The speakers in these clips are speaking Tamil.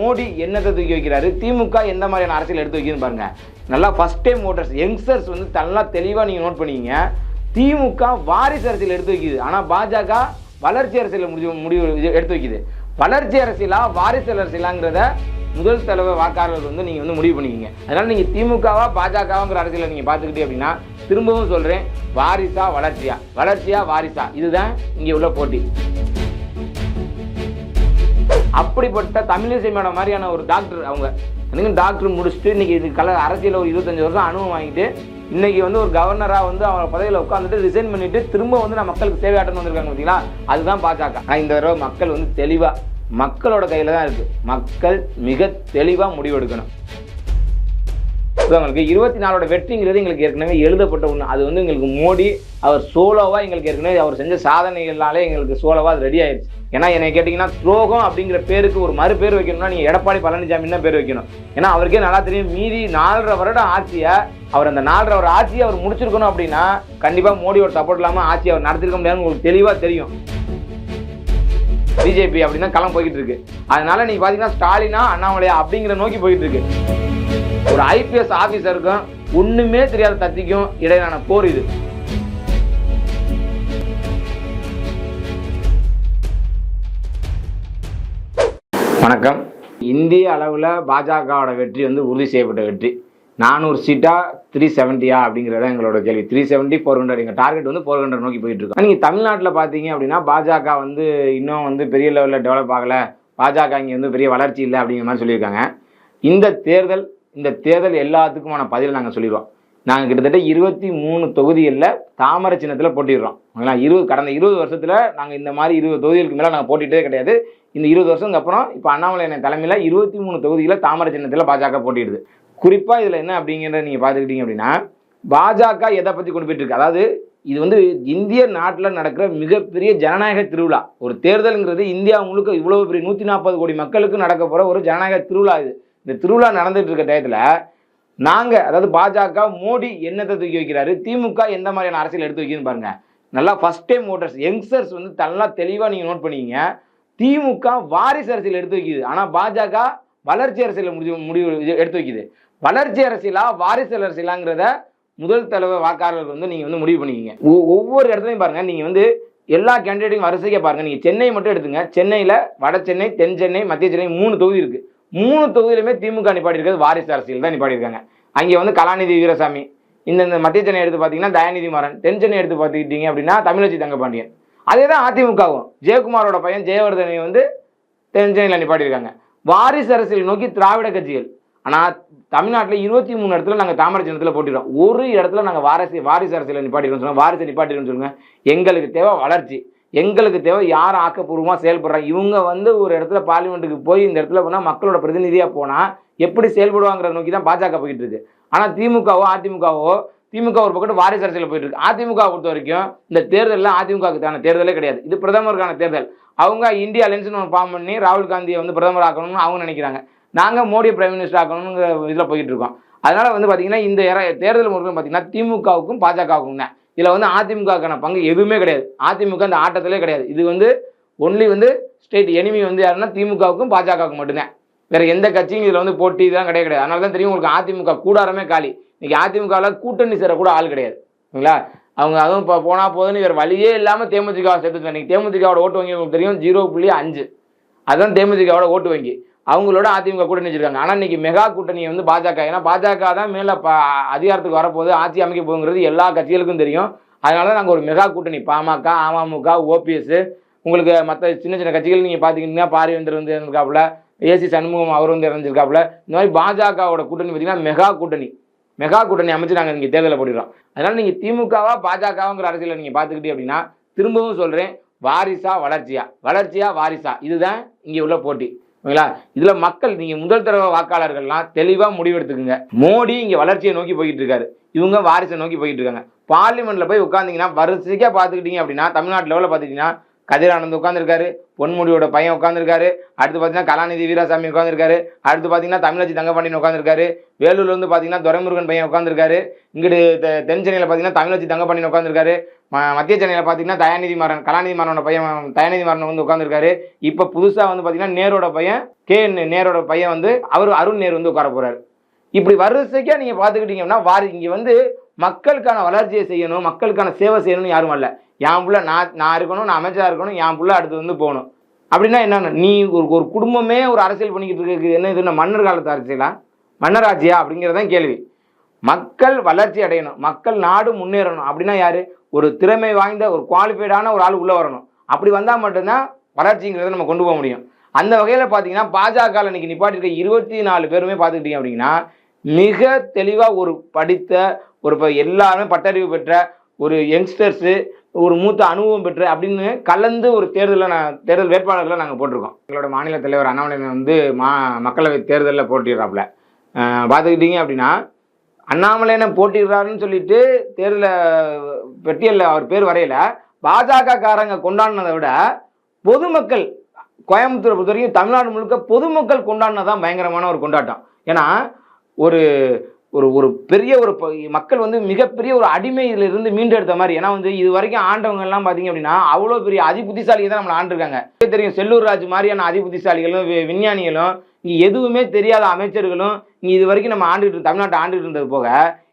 மோடி என்னத்தை தூக்கி வைக்கிறாரு? திமுக எந்த மாதிரியான அரசியல் எடுத்து வைக்குதுன்னு பாருங்க. நல்லா ஃபர்ஸ்ட் டைம் ஓட்டர்ஸ் யங்ஸ்டர்ஸ் வந்து நல்லா தெளிவாக நீங்கள் நோட் பண்ணிக்கிங்க திமுக வாரிசு அரசியல் எடுத்து வைக்குது. ஆனால் பாஜக வளர்ச்சி அரசியல் முடிவு முடிவு எடுத்து வைக்குது. வளர்ச்சி அரசியலா வாரிசு அரசியலாங்கிறத முதல் தலைவர் வாக்காளர்கள் வந்து நீங்கள் வந்து முடிவு பண்ணிக்கிங்க. அதனால் நீங்கள் திமுகவா பாஜகவாங்கிற அரசியலை நீங்கள் பார்த்துக்கிட்டே அப்படின்னா திரும்பவும் சொல்கிறேன் வாரிசா வளர்ச்சியா? வளர்ச்சியா வாரிசா? இதுதான் இங்கே உள்ள போட்டி. அப்படிப்பட்ட தமிழிசை மேடம் மாதிரியான ஒரு டாக்டர் அவங்க. எனக்கு டாக்டர் முடிச்சுட்டு இன்னைக்கு இது கல அரசியல் ஒரு இருபத்தஞ்சு வருஷம் அனுபவம் வாங்கிட்டு இன்னைக்கு வந்து ஒரு கவர்னராக வந்து அவங்க பதவியில் உட்காந்துட்டு ரிசைன் பண்ணிட்டு திரும்ப வந்து நான் மக்களுக்கு சேவையாட்டம் வந்திருக்காங்க பார்த்தீங்களா அதுதான் பாஜக. ஆனால் இந்த தடவை மக்கள் வந்து தெளிவாக மக்களோட கையில் தான் இருக்குது மக்கள் மிக தெளிவாக முடிவெடுக்கணும். ஸோ எங்களுக்கு இருபத்தி நாலோட வெற்றிங்கிறது எங்களுக்கு ஏற்கனவே எழுதப்பட்ட ஒன்று அது வந்து எங்களுக்கு மோடி அவர் சோலோவாக எங்களுக்கு ஏற்கனவே அவர் செஞ்ச சாதனைகள்னாலே எங்களுக்கு சோலோவாக அது ரெடி ஆயிடுச்சு ஏன்னா என்னை கேட்டிங்கன்னா துரோகம் அப்படிங்கிற பேருக்கு ஒரு மறு பேர் வைக்கணும்னா நீங்கள் எடப்பாடி பழனிசாமி தான் பேர் வைக்கணும். ஏன்னா அவருக்கே நல்லா தெரியும் மீதி நாலரை வருடம் ஆட்சியை அவர் அந்த நாலரை வருட ஆட்சியை அவர் முடிச்சிருக்கணும் அப்படின்னா கண்டிப்பாக மோடியோட சப்போர்ட் இல்லாமல் ஆட்சி அவர் நடத்திருக்க முடியாதுன்னு உங்களுக்கு தெளிவாக தெரியும். பிஜேபி அப்படின்னா களம் போய்கிட்டு இருக்கு. அதனால நீங்க பாத்தீங்கன்னா ஸ்டாலினா அண்ணாமலையா அப்படிங்கிற நோக்கி போயிட்டு இருக்கு. ஒரு ஐபிஎஸ் ஆபீசருக்கும் ஒண்ணுமே தெரியாத தத்திக்கும் இடையிலான போர் இது. வணக்கம். இந்திய அளவில் பாஜகவோட வெற்றி வந்து உறுதி செய்யப்பட்ட வெற்றி. நானூறு சீட்டா த்ரீ செவன்ட்டியா அப்படிங்கிறத எங்களோட கேள்வி. த்ரீ செவன்ட்டி ஃபோர் ஹண்ட்ரட் எங்கள் டார்கெட் வந்து ஃபோர் ஹண்ட்ரட் நோக்கி போயிட்டு இருக்கோம். நீங்கள் தமிழ்நாட்டில் பார்த்தீங்க அப்படின்னா பாஜக வந்து இன்னும் வந்து பெரிய லெவலில் டெவலப் ஆகலை. பாஜக இங்கே வந்து பெரிய வளர்ச்சி இல்லை அப்படிங்கிற மாதிரி சொல்லியிருக்காங்க. இந்த தேர்தல் இந்த தேர்தல் எல்லாத்துக்குமான பதில் நாங்கள் சொல்லிடுவோம் நாங்கள் கிட்டத்தட்ட இருபத்தி மூணு தொகுதிகளில் தாமரை சின்னத்தில் போட்டிடுறோம். ஓகேங்களா? இருபது கடந்த இருபது வருஷத்தில் நாங்கள் இந்த மாதிரி இருபது தொகுதிகளுக்கு மேலே நாங்கள் போட்டிகிட்டே கிடையாது. இந்த இருபது வருஷத்துக்கு அப்புறம் இப்போ அண்ணாமலை அண்ணன் தலைமையில் இருபத்தி மூணு தொகுதியில் தாமரை சின்னத்தில் பாஜக போட்டிடுது. குறிப்பாக இதில் என்ன அப்படிங்கிறத நீங்கள் பார்த்துக்கிட்டீங்க அப்படின்னா பாஜக எதை பற்றி கொண்டு போயிட்டு இருக்கு அதாவது இது வந்து இந்திய நாட்டில் நடக்கிற மிகப்பெரிய ஜனநாயக திருவிழா. ஒரு தேர்தலுங்கிறது இந்தியா முழுக்க இவ்வளோ பெரிய நூற்றி நாற்பது கோடி மக்களுக்கு நடக்க போகிற ஒரு ஜனநாயக திருவிழா இது. இந்த திருவிழா நடந்துட்டு இருக்க டயத்தில் நாங்கள் அதாவது பாஜக மோடி என்னத்தை தூக்கி வைக்கிறாரு? திமுக எந்த மாதிரியான அரசியல் எடுத்து வைக்கிதுன்னு பாருங்க. நல்லா ஃபர்ஸ்ட் டைம் ஓட்டர்ஸ் யங்ஸ்டர்ஸ் வந்து நல்லா தெளிவாக நீங்கள் நோட் பண்ணிக்கிங்க. திமுக வாரிசு அரசியல் எடுத்து வைக்கிது. ஆனால் பாஜக வளர்ச்சி அரசியல் முடிவு முடிவு எடுத்து வைக்குது. வளர்ச்சி அரசியலா வாரிசு அரசியலாங்கிறத முதல் தலைவர் வாக்காளர்கள் வந்து நீங்கள் வந்து முடிவு பண்ணிக்கிங்க. ஒவ்வொரு இடத்துலையும் பாருங்கள் நீங்கள் வந்து எல்லா கேண்டிடேட்டையும் வரிசையாக பாருங்கள் நீங்கள் சென்னை மட்டும் எடுத்துங்க. சென்னையில் வட சென்னை தென் சென்னை மத்திய சென்னை மூணு தொகுதி இருக்குது மூணு தொகுதியிலுமே திமுக நிப்பாட்டி இருக்கிறது வாரிசு அரசியல் தான் நிப்பாட்டி இருக்காங்க அங்கே வந்து கலாநிதி வீரசாமி இந்த மத்திய சென்னை எடுத்து பார்த்தீங்கன்னா தயாநிதி மாறன் தென் சென்னை எடுத்து பார்த்துக்கிட்டீங்க அப்படின்னா தமிழச்சி தங்கபாண்டியன். அதே தான் அதிமுகவும். ஜெயக்குமாரோட பையன் ஜெயவர்தனை வந்து தென் சென்னையில் நிப்பாட்டியிருக்காங்க. வாரிசு அரசியல் நோக்கி திராவிட கட்சிகள். ஆனால் தமிழ்நாட்டில் இருபத்தி மூணு இடத்துல நாங்கள் தாமரை சின்னத்தில் போட்டிடுறோம். ஒரு இடத்துல நாங்கள் வாரிசு வாரிசு அரசியல் நிப்பாட்டிடுறோம் சொல்லுங்கள் வாரிசை நிப்பாட்டிடுறோம் சொல்லுங்கள் எங்களுக்கு தேவை வளர்ச்சி. எங்களுக்கு தேவை யார் ஆக்கப்பூர்வமாக செயல்படுறாங்க. இவங்க வந்து ஒரு இடத்துல பார்லிமெண்ட்டுக்கு போய் இந்த இடத்துல போனால் மக்களோட பிரதிநிதியாக போனால் எப்படி செயல்படுவாங்கிற நோக்கி தான் பாஜக போயிட்டு இருக்கு. ஆனால் திமுகவோ அதிமுகவோ திமுக ஒரு பக்கம் வாரிசு அரசியல் போயிட்டு இருக்கு. அதிமுக பொறுத்த வரைக்கும் இந்த தேர்தலில் அதிமுகவுக்கான தேர்தலே கிடையாது. இது பிரதமருக்கான தேர்தல். அவங்க இந்தியா லென்ஸ்னு ஒன்று ஃபார்ம் பண்ணி ராகுல் காந்தியை வந்து பிரதமர் ஆக்கணும்னு அவங்க நினைக்கிறாங்க. நாங்கள் மோடியை பிரைம் மினிஸ்டர் ஆக்கணுங்கிற இதில் போயிட்டு இருக்கோம். அதனால வந்து பார்த்தீங்கன்னா இந்த இற- தேர்தல் முறையில் பார்த்தீங்கன்னா திமுகவுக்கும் பாஜகவுக்கும் தான் இதில் வந்து அதிமுகக்கான பங்கு எதுவுமே கிடையாது. அதிமுக அந்த ஆட்டத்திலே கிடையாது. இது வந்து ஒன்லி வந்து ஸ்டேட் எனிமி வந்து யாருன்னா திமுகவுக்கும் பாஜகவுக்கும் மட்டும்தான். வேற எந்த கட்சியும் இதில் வந்து போட்டி இதெல்லாம் கிடையாது கிடையாது. அதனால தான் தெரியும் உங்களுக்கு அதிமுக கூடாரமே காலி. இன்னைக்கு அதிமுகவில் கூட்டணி சேர கூட ஆள் கிடையாது. சரிங்களா? அவங்க அதுவும் இப்போ போனால் போதுன்னு வேறு வழியே இல்லாமல் தேமுதிக சேர்த்து இன்னைக்கு தேமுதிகவோட ஓட்டு வங்கி உங்களுக்கு தெரியும் ஜீரோ புள்ளி அஞ்சு. அதுதான் தேமுதிகவோட ஓட்டு வங்கி. அவங்களோட அதிமுக கூட்டணி வச்சிருக்காங்க. ஆனால் இன்னைக்கு மெகா கூட்டணி வந்து பாஜக. ஏன்னா பாஜக தான் மேலே ப அதிகாரத்துக்கு வரப்போகுது. ஆட்சி அமைக்க போகுங்கிறது எல்லா கட்சிகளுக்கும் தெரியும். அதனால தான் நாங்கள் ஒரு மெகா கூட்டணி. பாமக அமமுக ஓபிஎஸ் உங்களுக்கு மற்ற சின்ன சின்ன கட்சிகள் நீங்கள் பார்த்தீங்கன்னா பாரிவேந்தர் வந்து இருந்திருக்காப்புல ஏசி சண்முகம் அவர் வந்து இறந்துருக்காப்புல இந்த மாதிரி பாஜகவோட கூட்டணி பார்த்தீங்கன்னா மெகா கூட்டணி. மெகா கூட்டணி அமைச்சு நாங்கள் இங்கே தேர்தலில் போட்டுடுறோம். அதனால் நீங்கள் திமுகவா பாஜகவாங்கிற அரசியலை நீங்கள் பார்த்துக்கிட்டீங்க அப்படின்னா திரும்பவும் சொல்கிறேன் வாரிசா வளர்ச்சியா? வளர்ச்சியா வாரிசா? இதுதான் இங்கே உள்ள போட்டி. ஓகேங்களா? இதில் மக்கள் நீங்கள் முதல் தடவை வாக்காளர்கள்லாம் தெளிவாக முடிவெடுத்துக்குங்க மோடி இங்கே வளர்ச்சியை நோக்கி போய்கிட்டு இருக்காரு இவங்க வாரிசை நோக்கி போய்கிட்டு இருக்காங்க பார்லிமெண்ட்டில் போய் உட்காந்தீங்கன்னா வரிசைக்காக பார்த்துக்கிட்டீங்க அப்படின்னா தமிழ்நாட்டு லெவலில் பார்த்துக்கிட்டிங்கன்னா கதிரானந்த் உட்காந்துருக்காரு பொன்முடியோட பையன் உட்காந்துருக்காரு அடுத்து பார்த்தீங்கன்னா கலாநிதி வீராசாமி உட்காந்துருக்காரு அடுத்து பார்த்தீங்கன்னா தமிழச்சி தங்கப்பாண்டியன் உட்காந்துருக்காரு வேலூர்ல வந்து பார்த்தீங்கன்னா துரைமுருகன் பையன் உட்காந்துருக்காரு இங்கிட்டு தென் சென்னையில் பார்த்தீங்கன்னா தமிழச்சி தங்கப்பாண்டியன் உட்காந்துருக்காரு மத்திய சென்னையில் பார்த்தீங்கன்னா தயாநிதி மாறன் கலாநிதி மாறனோட பையன் தயாநிதி மாறன் வந்து உட்காந்துருக்காரு இப்போ புதுசாக வந்து பார்த்தீங்கன்னா நேரோட பையன் கே நேரோட பையன் வந்து அவர் அருண் நேரு வந்து உட்கார போகிறாரு இப்படி வரிசைக்காக நீங்கள் பார்த்துக்கிட்டீங்கன்னா வாரி இங்கே வந்து மக்களுக்கான வளர்ச்சியை செய்யணும் மக்களுக்கான சேவை செய்யணும்னு யாரும் அல்ல. என் புள்ள நான் நான் இருக்கணும் நான் அமைச்சராக இருக்கணும் என் புள்ள அடுத்து வந்து போகணும். அப்படின்னா என்னென்ன? நீ ஒரு ஒரு குடும்பமே ஒரு அரசியல் பண்ணிக்கிட்டு இருக்கு என்ன இது? மன்னர் காலத்து அரசியலா? மன்னர் ஆட்சியா அப்படிங்கிறதான் கேள்வி. மக்கள் வளர்ச்சி அடையணும். மக்கள் நாடு முன்னேறணும். அப்படின்னா யார்? ஒரு திறமை வாய்ந்த ஒரு குவாலிஃபைடான ஒரு ஆள் உள்ளே வரணும். அப்படி வந்தால் மட்டும்தான் வளர்ச்சிங்கிறத நம்ம கொண்டு போக முடியும். அந்த வகையில் பார்த்தீங்கன்னா பாஜக இன்னைக்கு நிப்பாட்டிருக்க இருபத்தி நாலு பேருமே பார்த்துக்கிட்டீங்க அப்படின்னா மிக தெளிவாக ஒரு படித்த ஒரு இப்போ எல்லாருமே பட்டறிவு பெற்ற ஒரு யங்ஸ்டர்ஸு ஒரு மூத்த அனுபவம் பெற்ற அப்படின்னு கலந்து ஒரு தேர்தலில் நான் தேர்தல் வேட்பாளர்களை நாங்கள் போட்டிருக்கோம். எங்களோட மாநில தலைவர் அண்ணாமலை வந்து மா மக்களவை தேர்தலில் போட்டிடுறாப்புல. பார்த்துக்கிட்டீங்க அப்படின்னா அண்ணாமலையனை போட்டிடுறாருன்னு சொல்லிட்டு தேர்தலில் பெட்டியலில் அவர் பேர் வரையில. பாஜக காரங்க கொண்டாடினதை விட பொதுமக்கள் கோயம்புத்தூரை பொறுத்த வரைக்கும் தமிழ்நாடு முழுக்க பொதுமக்கள் கொண்டாடினதான் பயங்கரமான ஒரு கொண்டாட்டம். ஏன்னா ஒரு ஒரு ஒரு பெரிய ஒரு ப- மக்கள் வந்து மிகப்பெரிய ஒரு அடிமையிலிருந்து மீண்டெடுத்த மாதிரி. ஏன்னா வந்து இது வரைக்கும் ஆண்டவங்க எல்லாம் பார்த்தீங்க அப்படின்னா அவ்வளோ பெரிய அதிபுத்திசாலியை தான் நம்மளை ஆண்டிருக்காங்க. தெரியும் செல்லூர் ராஜ் மாதிரியான அதிபுத்திசாலிகளும் விஞ்ஞானிகளும் இங்கே எதுவுமே தெரியாத அமைச்சர்களும் இங்கே இது வரைக்கும் நம்ம ஆண்டுகிட்டு தமிழ்நாட்டை ஆண்டுகிட்டு இருந்தது போக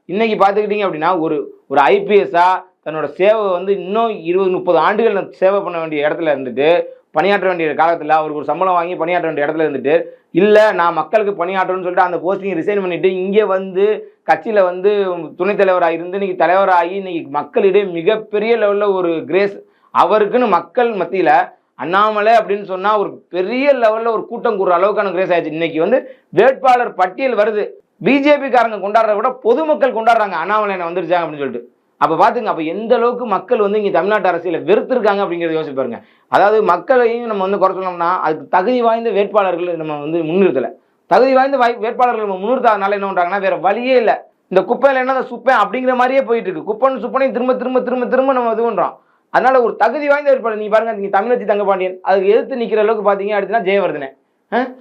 இன்னைக்கு பார்த்துக்கிட்டீங்க அப்படின்னா ஒரு ஒரு ஐபிஎஸ்ஸாக தன்னோட சேவை வந்து இன்னும் இருபது முப்பது ஆண்டுகள் நான் சேவை பண்ண வேண்டிய இடத்துல இருந்துட்டு பணியாற்ற வேண்டிய காலத்தில் அவருக்கு ஒரு சம்பளம் வாங்கி பணியாற்ற வேண்டிய இடத்துல இருந்துட்டு இல்லை நான் மக்களுக்கு பணியாற்றணும்னு சொல்லிட்டு அந்த போஸ்டிங் ரிசைன் பண்ணிட்டு இங்கே வந்து கட்சியில் வந்து துணைத் தலைவராக இருந்து இன்னைக்கு தலைவராகி இன்னைக்கு மக்களிடையே மிகப்பெரிய லெவலில் ஒரு கிரேஸ் அவருக்குன்னு மக்கள் மத்தியில் அண்ணாமலை அப்படின்னு சொன்னால் ஒரு பெரிய லெவலில் ஒரு கூட்டம் கூடுற அளவுக்கான கிரேஸ் ஆயிடுச்சு. இன்னைக்கு வந்து வேட்பாளர் பட்டியல் வருது. பிஜேபிக்காரங்க கொண்டாடுறத விட பொதுமக்கள் கொண்டாடுறாங்க. அண்ணாமலை என்ன வந்துருச்சாங்க அப்படின்னு சொல்லிட்டு. அப்போ பார்த்துங்க அப்போ எந்த அளவுக்கு மக்கள் வந்து இங்கே தமிழ்நாட்டு அரசியலை வெறுத்திருக்காங்க அப்படிங்கிறத யோசிச்சு பாருங்க. அதாவது மக்களையும் நம்ம வந்து குறை சொன்னோம்னா அதுக்கு தகுதி வாய்ந்த வேட்பாளர்கள் நம்ம வந்து முன்னிறுத்தலை. தகுதி வாய்ந்த வாய்- வேட்பாளர்கள் நம்ம முன்னிறுத்தாதனால என்ன பண்ணுறாங்கன்னா வேற வழியே இல்லை. இந்த குப்பையில் என்ன சுப்பேன் அப்படிங்கிற மாதிரியே போயிட்டு இருக்கு குப்பன் சுப்பனையும் திரும்ப திரும்ப திரும்ப திரும்ப நம்ம இது பண்ணுறோம் அதனால ஒரு தகுதி வாய்ந்த வேட்பாளர் நீ பாருங்க நீங்கள் தமிழச்சி தங்கப்பாண்டியன் அதுக்கு எதிர்த்து நிற்கிற அளவுக்கு பார்த்தீங்க அப்படின்னா ஜெயவர்தனே.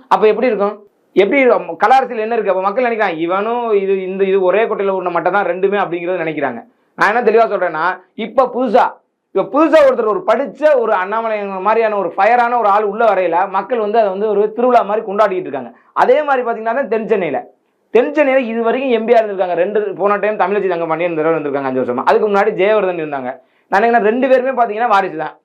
அப்போ எப்படி இருக்கும்? எப்படி இருக்கும்? என்ன இருக்கு? அப்போ மக்கள் நினைக்கிறாங்க இவனும் இது இந்த இது ஒரே குட்டையில் உள்ள மட்டும் தான் ரெண்டுமே அப்படிங்கிறத நினைக்கிறாங்க. நான் என்ன தெளிவாக சொல்கிறேன்னா இப்போ புதுசாக இப்போ புதுசாக ஒருத்தர் ஒரு படித்த ஒரு அண்ணாமலை மாதிரியான ஒரு ஃபயரான ஒரு ஆள் உள்ள வரையில மக்கள் வந்து அதை வந்து ஒரு திருவிழா மாதிரி கொண்டாடிக்கிட்டு இருக்காங்க. அதே மாதிரி பார்த்தீங்கன்னா தென் சென்னையில். தென் சென்னையில் இது வரைக்கும் எம்பியாக இருந்திருக்காங்க. ரெண்டு போன டைம் தமிழச்சி தங்கபாண்டியன் இந்த தடவை இருந்திருக்காங்க அஞ்சு வருஷமா. அதுக்கு முன்னாடி ஜெயவர்தன் இருந்தாங்க. நான் நினைக்கிறேன் ரெண்டு பேருமே பார்த்தீங்கன்னா வாரிசு தான்.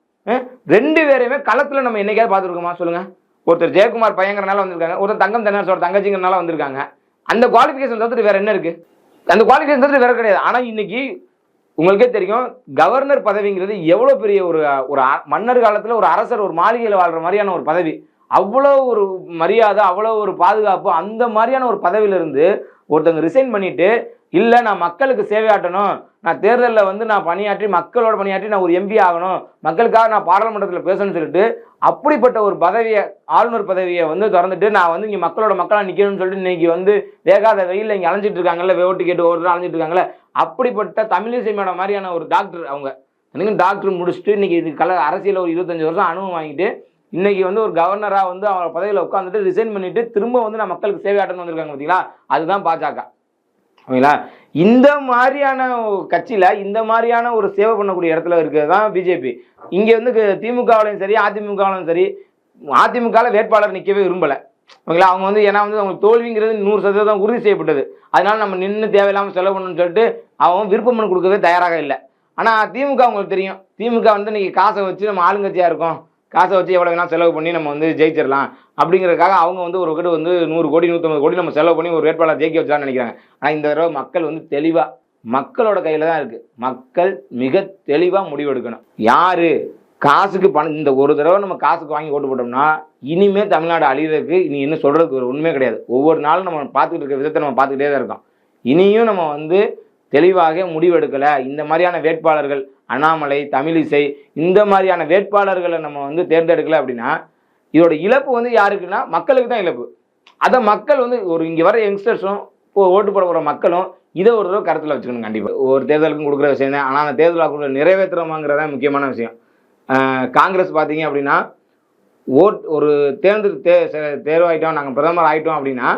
ரெண்டு பேரையுமே களத்தில் நம்ம என்னைக்காவது பார்த்துருக்கோமா? சொல்லுங்க. ஒருத்தர் ஜெயக்குமார் பையங்கிறனால வந்திருக்காங்க. ஒருத்தர் தங்கம் தென்னரசோட தங்கச்சிங்கிறனால வந்திருக்காங்க. அந்த குவாலிஃபிகேஷன் தவிர்த்து வேற என்ன இருக்கு? அந்த குவாலிஃபிகேஷன் தவிர்த்து வேற கிடையாது. ஆனால் இன்னைக்கு உங்களுக்கே தெரியும் கவர்னர் பதவிங்கிறது எவ்வளோ பெரிய ஒரு ஒரு மன்னர் காலத்தில் ஒரு அரசர் ஒரு மாளிகையில் வாழ்ற மாதிரியான ஒரு பதவி. அவ்வளோ ஒரு மரியாதை அவ்வளோ ஒரு பாதுகாப்பு அந்த மாதிரியான ஒரு பதவியிலிருந்து ஒருத்தவங்க ஒருத்தங்க ரிசைன் பண்ணிட்டு இல்லை நான் மக்களுக்கு சேவையாட்டணும் நான் தேர்தலில் வந்து நான் பணியாற்றி மக்களோட பணியாற்றி நான் ஒரு எம்பி ஆகணும். மக்களுக்காக நான் பாராளுமன்றத்தில் பேசணும்னு சொல்லிட்டு அப்படிப்பட்ட ஒரு பதவியை ஆளுநர் பதவியை வந்து திறந்துட்டு நான் வந்து இங்கே மக்களோட மக்களாக நிற்கணும்னு சொல்லிட்டு இன்னைக்கு வந்து வேகாத வெயிலில் இங்கே அலைஞ்சிட்டு இருக்காங்கல்ல ஓட்டு கேட்டு ஒவ்வொரு அலைஞ்சிட்டு இருக்காங்கல்ல அப்படிப்பட்ட தமிழிசை மேடம் மாதிரியான ஒரு டாக்டர் அவங்க. எனக்கு டாக்டர் முடிச்சுட்டு இன்னைக்கு இது கல அரசியலில் ஒரு இருபத்தஞ்சி வருஷம் அனுபவம் வாங்கிட்டு இன்னைக்கு வந்து ஒரு கவர்னராக வந்து அவங்க பதவியில் உட்காந்துட்டு ரிசைன் பண்ணிட்டு திரும்ப வந்து நான் மக்களுக்கு சேவையாட்டணும் வந்திருக்காங்க பார்த்தீங்களா அதுதான் பாஜக. ஓகேங்களா? இந்த மாதிரியான கட்சியில் இந்த மாதிரியான ஒரு சேவை பண்ணக்கூடிய இடத்துல இருக்கிறது தான் பிஜேபி. இங்கே வந்து திமுகவிலையும் சரி அதிமுகவிலும் சரி அதிமுகவில் வேட்பாளர் நிற்கவே விரும்பலை. ஓகேங்களா? அவங்க வந்து ஏன்னா வந்து அவங்களுக்கு தோல்விங்கிறது நூறு சதவீதம் உறுதி செய்யப்பட்டது. அதனால நம்ம நின்று தேவையில்லாமல் செலவு பண்ணணும்னு சொல்லிட்டு அவங்க விருப்பம் பண்ணி கொடுக்கவே தயாராக இல்லை. ஆனால் திமுக அவங்களுக்கு தெரியும். திமுக வந்து இன்னைக்கு காசை வச்சு நம்ம ஆளுங்கட்சியாக இருக்கோம். காசை வச்சு எவ்வளோ வேணால் செலவு பண்ணி நம்ம வந்து ஜெயிச்சிடலாம். அப்படிங்கிறதுக்காக அவங்க வந்து ஒரு கிட்ட வந்து நூறு கோடி நூற்றம்பது கோடி நம்ம செலவு பண்ணி ஒரு வேட்பாளர் ஜெயிக்க வச்சான்னு நினைக்கிறாங்க. ஆனால் இந்த தடவை மக்கள் வந்து தெளிவாக மக்களோட கையில் தான் இருக்குது மக்கள் மிக தெளிவாக முடிவெடுக்கணும். யார்? காசுக்கு பணம் இந்த ஒரு தடவை நம்ம காசுக்கு வாங்கி ஓட்டு போட்டோம்னா இனிமே தமிழ்நாடு அழிகிறதுக்கு இனி இன்னும் சொல்கிறதுக்கு ஒரு உண்மையே கிடையாது. ஒவ்வொரு நாளும் நம்ம பார்த்துக்கிட்டு இருக்க விதத்தை நம்ம பார்த்துக்கிட்டே தான் இருக்கோம். இனியும் நம்ம வந்து தெளிவாக முடிவெடுக்கலை. இந்த மாதிரியான வேட்பாளர்கள் அண்ணாமலை தமிழிசை இந்த மாதிரியான வேட்பாளர்களை நம்ம வந்து தேர்ந்தெடுக்கல அப்படின்னா இதோட இழப்பு வந்து யாருக்குன்னா மக்களுக்கு தான் இழப்பு. அதை மக்கள் வந்து ஒரு இங்கே வர யங்ஸ்டர்ஸும் ஓட்டு போட போகிற மக்களும் இதை ஒரு தடவை கருத்தில் வச்சுக்கணும் கண்டிப்பாக ஒரு தேர்தலுக்கும் கொடுக்குற விஷயம் தான். ஆனால் அந்த தேர்தல் வாக்குறுதியை நிறைவேற்றுறோமாங்கிறதான் முக்கியமான விஷயம். காங்கிரஸ் பார்த்தீங்க அப்படின்னா ஓட் ஒரு தேர்ந்து தே தேர்வாயிட்டோம் நாங்கள் பிரதமர் ஆகிட்டோம் அப்படின்னா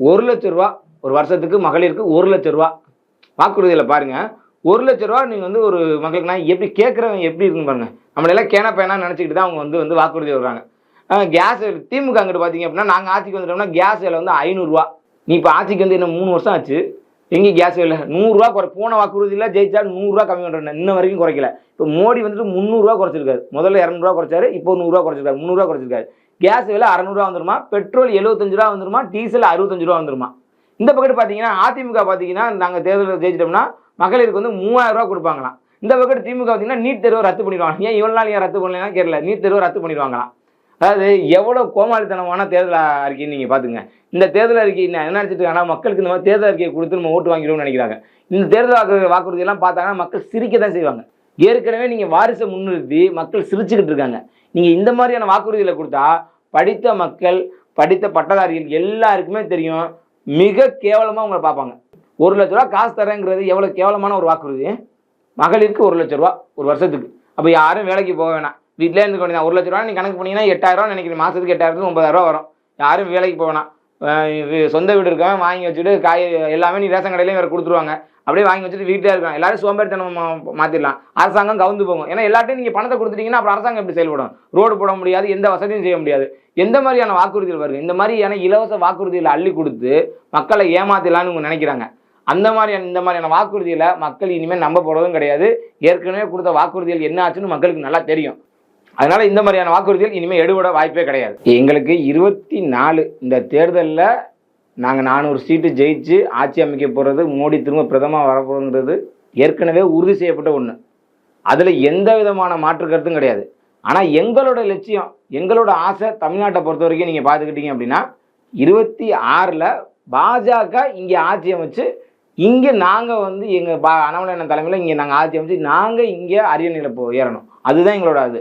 ஒரு லட்ச ரூபா ஒரு வருஷத்துக்கு மகளிருக்கு ஒரு லட்ச ரூபா. வாக்குறுதியில் பாருங்கள் ஒரு லட்ச ரூபா நீங்கள் வந்து ஒரு மக்களுக்கு நான் எப்படி கேட்குறவங்க எப்படி இருக்குன்னு பாருங்க. நம்மளெல்லாம் கேன பேனா நினச்சிக்கிட்டு தான் அவங்க வந்து வந்து வாக்குறுதி வருவாங்க கேஸ் திமுக அங்கிட்டு பார்த்தீங்க அப்படின்னா நாங்கள் ஆட்சிக்கு வந்துட்டோம்னா கேஸ் விலை வந்து ஐநூறுரூவா நீ இப்போ ஆட்சிக்கு வந்து என்ன மூணு வருஷம் ஆச்சு. எங்கே கேஸ் விலை? நூறுரூவா குறை போன வாக்குறுதியில் ஜெயிச்சா நூறுரூவா கம்மி பண்ணுறேன் இன்ன வரைக்கும் குறைக்கல. இப்போ மோடி வந்துட்டு முந்நூறுரூவா குறைச்சிருக்காரு. முதல்ல இரநூறுவா குறைச்சாரு இப்போ நூறுரூவா குறைச்சிருக்காரு முந்நூறுரூவா குறைச்சிருக்காரு. கேஸ் விலை அறநூறுவா வந்துருமா? பெட்ரோல் எழுபத்தஞ்சு ரூபா வந்துருமா? டீசல் அறுபத்தஞ்சு ரூபா வந்துருமா? இந்த பக்கத்து பார்த்தீங்கன்னா அதிமுக பார்த்தீங்கன்னா நாங்கள் தேர்தலில் ஜெயிச்சிட்டோம்னா மகளிருக்கு வந்து மூவாயிரம் ரூபா கொடுப்பாங்களாம். இந்த பக்கத்து திமுக பார்த்தீங்கன்னா நீட் தேர்வை ரத்து பண்ணிடுவாங்க ஏன் இவ்வளோ நாள் ஏன் ரத்து பண்ணலாம் கேட்கல. நீட் தேர்வை ரத்து பண்ணிடுவாங்களாம். அதாவது எவ்வளோ கோமாளித்தனமான தேர்தல் அறிக்கைன்னு நீங்கள் பார்த்துங்க இந்த தேர்தல் அறிக்கை என்ன என்ன நினச்சிட்டு மக்களுக்கு இந்த மாதிரி தேர்தல் அறிக்கையை கொடுத்து நம்ம ஓட்டு வாங்கிடுவோம்னு நினைக்கிறாங்க. இந்த தேர்தல் வாக்கு வாக்குறுதியெல்லாம் பார்த்தாங்கன்னா மக்கள் சிரிக்க தான் செய்வாங்க. ஏற்கனவே நீங்கள் வாரிசை முன்னிறுத்தி மக்கள் சிரிச்சுக்கிட்டு இருக்காங்க. நீங்கள் இந்த மாதிரியான வாக்குறுதிகளை கொடுத்தா படித்த மக்கள் படித்த பட்டதாரிகள் எல்லாருக்குமே தெரியும். மிக கேவலமாக உங்களை பார்ப்பாங்க. ஒரு லட்ச ரூபா காசு தரேங்கிறது எவ்வளோ கேவலமான ஒரு வாக்குறுதி? மகளிருக்கு ஒரு லட்ச ரூபா ஒரு வருஷத்துக்கு. அப்போ யாரும் வேலைக்கு போக வேணாம். வீட்டிலே இருந்து வேண்டியதான் ஒரு லட்ச ரூபா நீ கணக்கு பண்ணிங்கன்னா எட்டாயிரம் நினைக்கிறேன். மாதத்துக்கு எட்டாயிரத்து ஒன்பதாயிரம் ரூபா வரும். யாரும் வேலைக்கு போக வேணாம். இது சொந்த வீடு இருக்கவன் வாங்கி வச்சுட்டு காய் எல்லாமே நீ ரேஷன் கடையிலையும் வேறு கொடுத்துருவாங்க. அப்படியே வாங்கி வச்சுட்டு வீட்டிலே இருக்காங்க எல்லாரும் சோம்பேறித்தனம் மாற்றிடலாம் அரசாங்கம் கவுந்து போகும். ஏன்னா எல்லாத்தையும் நீங்கள் பணத்தை கொடுத்துட்டீங்கன்னா அப்புறம் அரசாங்கம் எப்படி செயல்படும்? ரோடு போட முடியாது எந்த வசதியும் செய்ய முடியாது. எந்த மாதிரியான வாக்குறுதிகள் வருது? இந்த மாதிரியான இலவச வாக்குறுதிகளை அள்ளி கொடுத்து மக்களை ஏமாத்திடலான்னு நினைக்கிறாங்க. அந்த மாதிரியான இந்த மாதிரியான வாக்குறுதியில் மக்கள் இனிமேல் நம்ப போகிறதும் கிடையாது. ஏற்கனவே கொடுத்த வாக்குறுதிகள் என்ன ஆச்சுன்னு மக்களுக்கு நல்லா தெரியும். அதனால இந்த மாதிரியான வாக்குறுதிகள் இனிமேல் எடுபட வாய்ப்பே கிடையாது. எங்களுக்கு இருபத்தி நாலு இந்த தேர்தலில் நாங்கள் நானூறு சீட்டு ஜெயிச்சு ஆட்சி அமைக்க போகிறது மோடி திரும்ப பிரதமர் வரப்போகிறது ஏற்கனவே உறுதி செய்யப்பட்ட ஒன்று அதில் எந்த விதமான மாற்று கருத்தும் கிடையாது. ஆனால் எங்களோட லட்சியம் எங்களோட ஆசை தமிழ்நாட்டை பொறுத்த வரைக்கும் நீங்கள் பார்த்துக்கிட்டீங்க அப்படின்னா இருபத்தி ஆறில் பாஜக இங்கே ஆட்சி அமைச்சு இங்கே நாங்கள் வந்து எங்கள் பா அண்ணாமலை தலைமையில் இங்கே நாங்கள் ஆட்சி அமைச்சு நாங்கள் இங்கே அரியணையில் போ ஏறணும். அதுதான் எங்களோட அது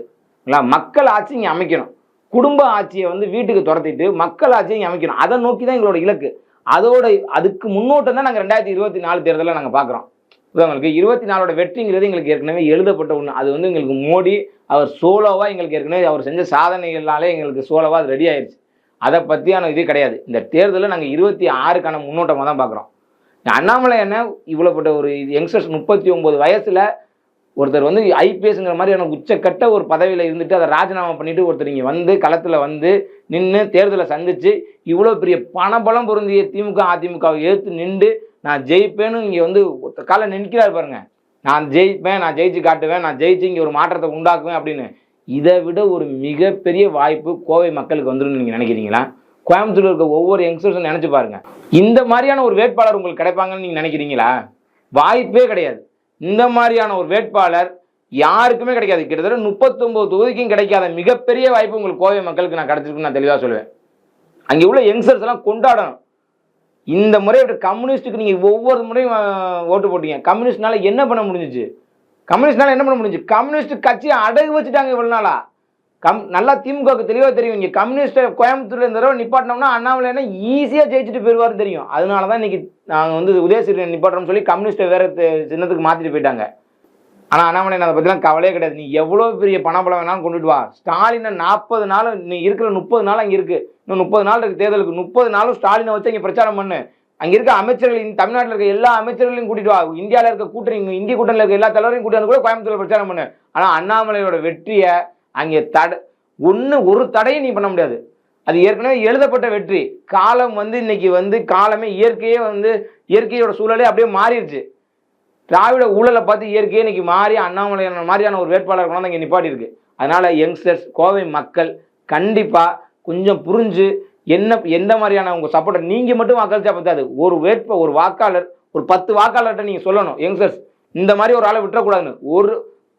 மக்கள் ஆட்சி இங்கே அமைக்கணும். குடும்ப ஆட்சியை வந்து வீட்டுக்கு துரத்திட்டு மக்கள் ஆட்சியை இங்கே அமைக்கணும். அதை நோக்கி தான் எங்களோட இலக்கு. அதோட அதுக்கு முன்னோட்டம் தான் நாங்கள் ரெண்டாயிரத்தி இருபத்தி நாலு தேர்தலில் நாங்கள் பார்க்குறோம். உங்களுக்கு? இருபத்தி நாலோட வெற்றிங்கிறது எங்களுக்கு ஏற்கனவே எழுதப்பட்ட ஒன்று அது வந்து எங்களுக்கு மோடி அவர் சோலோவாக எங்களுக்கு ஏற்கனவே அவர் செஞ்ச சாதனைகளாலே எங்களுக்கு சோலோவாக அது ரெடி ஆயிடுச்சு அதை பற்றியான இது கிடையாது. இந்த தேர்தலில் நாங்கள் இருபத்தி ஆறுக்கான முன்னோட்டமாக தான் பார்க்குறோம். அண்ணாமலை என்ன இவ்வளோப்பட்ட ஒரு யங்ஸ்டர்ஸ் முப்பத்தி ஒம்பது வயசில் ஒருத்தர் வந்து ஐபிஎஸ்ங்கிற மாதிரியான உச்சக்கட்ட ஒரு பதவியில் இருந்துட்டு அதை ராஜினாமா பண்ணிட்டு ஒருத்தர் இங்கே வந்து களத்தில் வந்து நின்று தேர்தலை சந்தித்து இவ்வளோ பெரிய பணபலம் பொருந்திய திமுக அதிமுகவை எதிர்த்து நின்று நான் ஜெயிப்பேன்னு இங்கே வந்து ஒத்த காலை நிற்கிறார் பாருங்க. நான் ஜெயிப்பேன் நான் ஜெயிச்சு காட்டுவேன் நான் ஜெயிச்சு இங்கே ஒரு மாற்றத்தை உண்டாக்குவேன் அப்படின்னு. இதை விட ஒரு மிகப்பெரிய வாய்ப்பு கோவை மக்களுக்கு வந்துடும் நீங்கள் நினைக்கிறீங்களா? கோயம்புத்தூர் இருக்க ஒவ்வொரு யங்ஸ்டர்ஸும் நினைச்சு பாருங்க. இந்த மாதிரியான ஒரு வேட்பாளர் உங்களுக்கு கிடைப்பாங்கன்னு நீங்க நினைக்கிறீங்களா? வாய்ப்பே கிடையாது. இந்த மாதிரியான ஒரு வேட்பாளர் யாருக்குமே கிடைக்காது. கிட்டத்தட்ட முப்பத்தொன்பது தொகுதிக்கும் கிடைக்காத மிகப்பெரிய வாய்ப்பு உங்களுக்கு கோவை மக்களுக்கு நான் கிடைச்சிருக்குன்னு நான் தெளிவாக சொல்லுவேன். அங்கே உள்ள யங்ஸ்டர்ஸ் எல்லாம் கொண்டாடணும். இந்த முறை கம்யூனிஸ்ட்டுக்கு நீங்கள் ஒவ்வொரு முறையும் ஓட்டு போட்டீங்க. கம்யூனிஸ்ட்னால என்ன பண்ண முடிஞ்சுச்சு? கம்யூனிஸ்ட்னால என்ன பண்ண முடிஞ்சு கம்யூனிஸ்ட் கட்சியை அடகு வச்சுட்டாங்க இவ்வளவு நாளா. கம் நல்லா திமுகவுக்கு தெளிவாக தெரியும். இங்கே கம்யூனிஸ்ட்டை கோயம்புத்தூர்ல இருந்தோ தடவை நிப்பாட்டினோம்னா அண்ணாமலைனா ஈஸியாக ஜெயிச்சுட்டு போயிடுவார் தெரியும். அதனால தான் இன்னைக்கு நாங்கள் வந்து உதயசூரியன் நிப்பாட்டுறோம்னு சொல்லி கம்யூனிஸ்ட்டை வேற சின்னத்துக்கு மாற்றிட்டு போயிட்டாங்க. ஆனால் அண்ணாமலை அதை பற்றிலாம் கவலையே கிடையாது. நீ எவ்வளோ பெரிய பணபலம் வேணாலும் கொண்டுட்டு வா. ஸ்டாலினை நாற்பது நாள் நீ இருக்கிற முப்பது நாள் அங்கே இருக்குது இன்னும் முப்பது நாள் இருக்குது தேர்தலுக்கு. முப்பது நாளும் ஸ்டாலினை வச்சு இங்கே பிரச்சாரம் பண்ணு. அங்கே இருக்க அமைச்சர்கள் தமிழ்நாட்டில் இருக்க எல்லா அமைச்சர்களையும் கூட்டிட்டு வா. இந்தியாவில் இருக்க கூட்டணி இந்திய கூட்டணியில் இருக்க எல்லா தலைவரையும் கூட்டிட்டு வந்து கூட கோயம்புத்தூரில் பிரச்சாரம் பண்ணு. ஆனால் அண்ணாமலையோட வெற்றியை அங்கே தட ஒன்று ஒரு தடையும் நீ பண்ண முடியாது. அது ஏற்கனவே எழுதப்பட்ட வெற்றி. காலம் வந்து இன்னைக்கு வந்து காலமே இயற்கையே வந்து இயற்கையோட சூழலே அப்படியே மாறிடுச்சு. திராவிட ஊழலை பார்த்து இயற்கையே இன்னைக்கு மாறி அண்ணாமலை மாதிரியான ஒரு வேட்பாளர் கொண்டாந்து இங்கே நிப்பாட்டி இருக்கு அதனால யங்ஸ்டர்ஸ் கோவை மக்கள் கண்டிப்பாக கொஞ்சம் புரிஞ்சு என்ன எந்த மாதிரியான உங்கள் சப்போர்ட்டை நீங்கள் மட்டும் வாக்களிச்சா பத்தாது. ஒரு வேட்ப ஒரு வாக்காளர் ஒரு பத்து வாக்காளர்கிட்ட நீங்கள் சொல்லணும். யங்ஸ்டர்ஸ் இந்த மாதிரி ஒரு ஆளை விட்டுறக்கூடாதுன்னு. ஒரு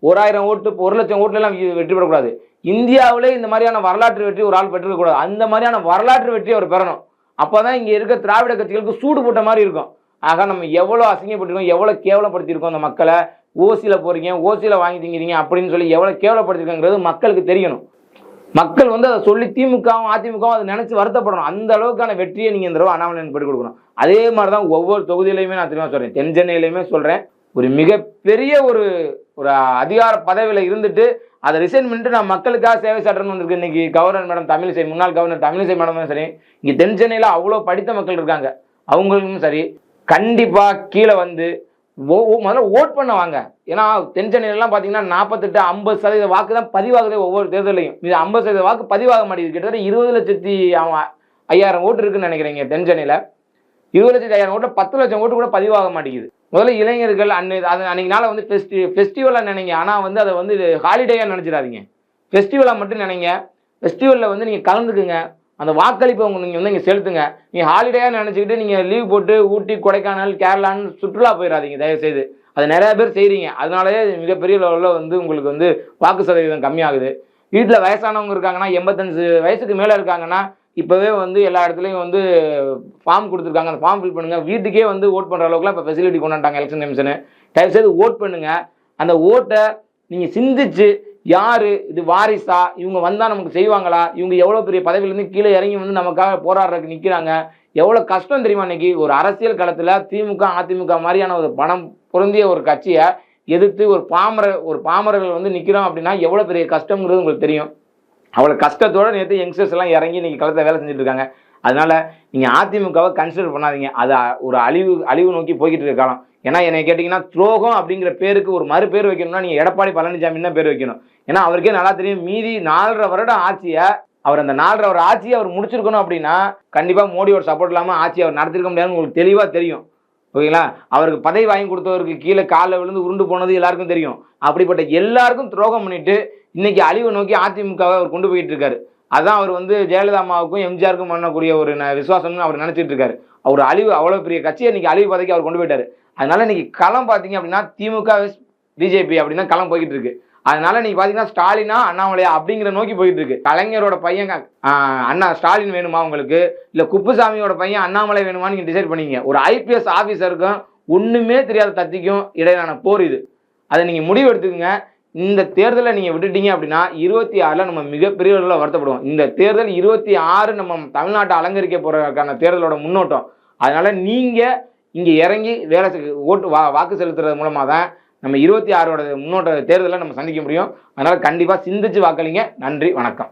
ஒரு ஆயிரம் ஓட்டு ஒரு லட்சம் ஓட்டுலாம் வெற்றி பெறக்கூடாது. இந்தியாவிலே இந்த மாதிரியான வரலாற்று வெற்றி ஒரு ஆள் பெற்றிருக்கூடாது அந்த மாதிரியான வரலாற்று வெற்றி அவர் பெறணும். அப்போ தான் இங்கே இருக்க திராவிட கட்சிகளுக்கு சூடு போட்ட மாதிரி இருக்கும். ஆக நம்ம எவ்வளோ அசிங்கப்பட்டிருக்கோம் எவ்வளோ கேவலப்படுத்தியிருக்கோம் அந்த மக்களை. ஓசியில் போகிறீங்க ஓசியில் வாங்கி திங்கிறீங்க அப்படின்னு சொல்லி எவ்வளோ கேவலப்படுத்திருக்கோங்கிறது மக்களுக்கு தெரியணும். மக்கள் வந்து அதை சொல்லி திமுகவும் அதிமுகவும் அதை நினச்சி வருத்தப்படணும். அந்த அளவுக்கான வெற்றியை நீங்கள் இந்த தடவை அண்ணாமலை பெற்றுக் கொடுக்கணும். அதே மாதிரி தான் ஒவ்வொரு தொகுதியிலையுமே நான் திரும்ப சொல்கிறேன் தென் சென்னையிலையுமே சொல்கிறேன் ஒரு மிகப்பெரிய ஒரு ஒரு அதிகார பதவியில் இருந்துட்டு அதை ரிசைன் பண்ணிட்டு நான் மக்களுக்காக சேவை சாட்டுறேன்னு வந்திருக்கு. இன்னைக்கு கவர்னர் மேடம் தமிழிசை முன்னாள் கவர்னர் தமிழிசை மேடமும் சரி. இங்கே தென் சென்னையில் அவ்வளோ படித்த மக்கள் இருக்காங்க. அவங்களுக்கும் சரி. கண்டிப்பாக கீழே வந்து ஓ ஓ- முதல்ல ஓட் பண்ண வாங்க. ஏன்னா தென் சென்னையிலலாம் பார்த்தீங்கன்னா நாற்பத்தெட்டு ஐம்பது சதவீத வாக்கு தான் பதிவாகுது ஒவ்வொரு தேர்தலையும். இது ஐம்பது சதவீத வாக்கு பதிவாக மாட்டேங்குது. கிட்டத்தட்ட இருபது லட்சத்தி ஐயாயிரம் ஓட்டு இருக்குன்னு நினைக்கிறீங்க தென் சென்னையில் இருபது லட்சத்தி ஐயாயிரம் ஓட்டு பத்து லட்சம் ஓட்டு கூட பதிவாக மாட்டேங்குது. முதல்ல இளைஞர்கள் அன்னை அது அன்னைக்கு நாளை வந்து ஃபெஸ்டி ஃபெஸ்டிவலாக நினைங்க. ஆனால் வந்து அதை வந்து ஹாலிடேயாக நினச்சிடாதீங்க. ஃபெஸ்டிவலாக மட்டும் நினைங்க. ஃபெஸ்டிவலில் வந்து நீங்கள் கலந்துக்குங்க. அந்த வாக்களிப்பை உங்க நீங்கள் வந்து இங்கே செலுத்துங்க. நீங்கள் ஹாலிடேயாக நினச்சிக்கிட்டு நீங்கள் லீவ் போட்டு ஊட்டி கொடைக்கானல் கேரளான்னு சுற்றுலா போயிடாதீங்க. தயவுசெய்து. அது நிறைய பேர் செய்கிறீங்க அதனாலே மிகப்பெரிய லெவலில் வந்து உங்களுக்கு வந்து வாக்கு சதவீதம் கம்மியாகுது. வீட்டில் வயசானவங்க இருக்காங்கன்னா எண்பத்தஞ்சு வயசுக்கு மேலே இருக்காங்கன்னா இப்போவே வந்து எல்லா இடத்துலையும் வந்து ஃபார்ம் கொடுத்துருக்காங்க. அந்த ஃபார்ம் ஃபில் பண்ணுங்கள் வீட்டுக்கே வந்து ஓட் பண்ணுற அளவுக்குலாம் இப்போ ஃபெசிலிட்டி கொண்டாண்டாங்க எலெக்ஷன் கமிஷனு தயவுசெய்து ஓட் பண்ணுங்கள் அந்த ஓட்டை நீங்கள் சிந்திச்சு யார் இது வாரிசா இவங்க வந்தால் நமக்கு செய்வாங்களா இவங்க எவ்வளோ பெரிய பதவியிலேருந்து கீழே இறங்கி வந்து நமக்காக போராடுறதுக்கு நிற்கிறாங்க எவ்வளோ கஷ்டம் தெரியுமா இன்னைக்கு? ஒரு அரசியல் களத்தில் திமுக அதிமுக மாதிரியான ஒரு பணம் பொருந்திய ஒரு கட்சியை எதிர்த்து ஒரு பாமர ஒரு பாமரர்கள் வந்து நிற்கிறோம் அப்படின்னா எவ்வளோ பெரிய கஷ்டங்கிறது உங்களுக்கு தெரியும். அவ்வளோ கஷ்டத்தோடு நேற்று யங்ஸ்டர்ஸ் எல்லாம் இறங்கி இன்றைக்கி களத்தில் வேலை செஞ்சுட்டு இருக்காங்க அதனால் நீங்கள் அதிமுகவை கன்சிடர் பண்ணாதீங்க. அது ஒரு அழிவு அழிவு நோக்கி போய்கிட்டு இருக்க காலம். ஏன்னா என்னை கேட்டிங்கன்னா துரோகம் அப்படிங்கிற பேருக்கு ஒரு மறு பேர் வைக்கணும்னா நீங்கள் எடப்பாடி பழனிசாமின்னு தான் பேர் வைக்கணும்? ஏன்னா அவருக்கே நல்லா தெரியும். மீதி நாலரை வருடம் ஆட்சியை அவர் அந்த நாலரை வருட ஆட்சியை அவர் முடிச்சிருக்கணும் அப்படின்னா கண்டிப்பாக மோடியோட சப்போர்ட் இல்லாமல் ஆட்சி அவர் நடத்திருக்க முடியாதுன்னு உங்களுக்கு தெளிவாக தெரியும். ஓகேங்களா? அவருக்கு பதவி வாங்கி கொடுத்தவருக்கு கீழே காலில் விழுந்து உருண்டு போனது எல்லாருக்கும் தெரியும். அப்படிப்பட்ட எல்லாருக்கும் துரோகம் பண்ணிட்டு இன்னைக்கு அழிவை நோக்கி அதிமுகவை அவர் கொண்டு போயிட்டு இருக்காரு. அதான் அவர் வந்து ஜெயலலிதா அம்மாவுக்கும் எம்ஜிஆருக்கும் பண்ணக்கூடிய ஒரு ந- விசுவாசம்னு அவர் நினைச்சிட்டு இருக்காரு. அவர் அழிவு அவ்வளோ பெரிய கட்சியை இன்னைக்கு அழிவு பதவிக்கு அவர் கொண்டு போயிட்டாரு. அதனால இன்னைக்கு களம் பார்த்தீங்க அப்படின்னா திமுக பிஜேபி அப்படின்னு தான் களம் போய்கிட்டு இருக்கு. அதனால நீங்க பாத்தீங்கன்னா ஸ்டாலினா அண்ணாமலையா அப்படிங்கிற நோக்கி போயிட்டு இருக்கு. கலைஞரோட பையன் அண்ணா ஸ்டாலின் வேணுமா உங்களுக்கு? இல்ல குப்புசாமியோட பையன் அண்ணாமலை வேணுமா நீங்க டிசைட் பண்ணீங்க. ஒரு ஐபிஎஸ் ஆபீசருக்கும் ஒண்ணுமே தெரியாத தத்திக்கும் இடையிலான போர் இது. அதை நீங்க முடிவு எடுத்துக்கங்க. இந்த தேர்தலை நீங்க விட்டுட்டீங்க அப்படின்னா இருபத்தி ஆறுல நம்ம மிகப்பெரிய அளவில் வருத்தப்படுவோம். இந்த தேர்தல் இருபத்தி ஆறு நம்ம தமிழ்நாட்டை அலங்கரிக்க போறதுக்கான தேர்தலோட முன்னோட்டம். அதனால நீங்க இங்க இறங்கி வேலை ஓட்டு வா வாக்கு செலுத்துறது மூலமா தான் நம்ம இருபத்தி ஆறோட முன்னோட்ட தேர்தலை நம்ம சந்திக்க முடியும். அதனால கண்டிப்பா சிந்திச்சு வாக்களிங்க. நன்றி வணக்கம்.